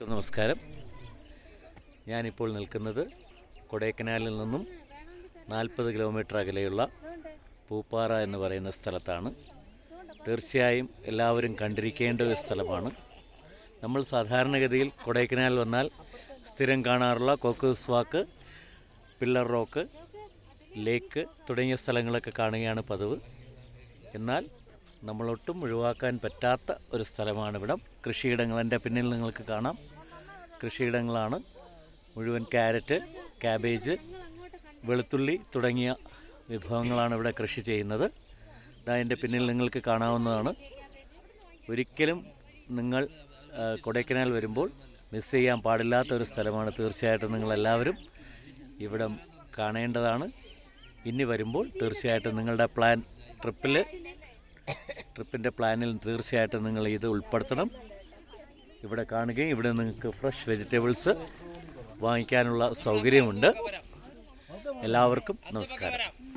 നമസ്കാരം. ഞാനിപ്പോൾ നിൽക്കുന്നത് കൊടൈക്കനാലിൽ നിന്നും നാൽപ്പത് കിലോമീറ്റർ അകലെയുള്ള പൂപ്പാറ എന്ന് പറയുന്ന സ്ഥലത്താണ്. തീർച്ചയായും എല്ലാവരും കണ്ടിരിക്കേണ്ട ഒരു സ്ഥലമാണ്. നമ്മൾ സാധാരണഗതിയിൽ കൊടൈക്കനാൽ വന്നാൽ സ്ഥിരം കാണാറുള്ള Coaker's walk pillar rock lake തുടങ്ങിയ സ്ഥലങ്ങളൊക്കെ കാണുകയാണ് പതിവ്. എന്നാൽ നമ്മളൊട്ടും ഒഴിവാക്കാൻ പറ്റാത്ത ഒരു സ്ഥലമാണ് ഇവിടം കൃഷിയിടങ്ങൾ എന്റെ പിന്നിൽ നിങ്ങൾക്ക് കാണാം. കൃഷിയിടങ്ങളാണ്. മുഴുവൻ ക്യാരറ്റ് ക്യാബേജ് വെളുത്തുള്ളി തുടങ്ങിയ വിഭവങ്ങളാണ് ഇവിടെ കൃഷി ചെയ്യുന്നത്. ഇതാ എന്റെ പിന്നിൽ നിങ്ങൾക്ക് കാണാവുന്നതാണ്. ഒരിക്കലും നിങ്ങൾ കൊടൈക്കനാൽ വരുമ്പോൾ മിസ് ചെയ്യാൻ പാടില്ലാത്ത ഒരു സ്ഥലമാണ് തീർച്ചയായിട്ടും നിങ്ങളെല്ലാവരും ഇവിടം കാണേണ്ടതാണ്. ഇനി വരുമ്പോൾ തീർച്ചയായിട്ടും നിങ്ങളുടെ പ്ലാൻ ട്രിപ്പിൽ ട്രിപ്പിന്റെ പ്ലാനിൽ തീർച്ചയായിട്ടും നിങ്ങൾ ഇത് ഉൾപ്പെടുത്തണം. ഇവിടെ കാണുകയും ഇവിടെ നിങ്ങൾക്ക് ഫ്രഷ് വെജിറ്റബിൾസ് വാങ്ങിക്കാനുള്ള സൗകര്യമുണ്ട്. എല്ലാവർക്കും നമസ്കാരം.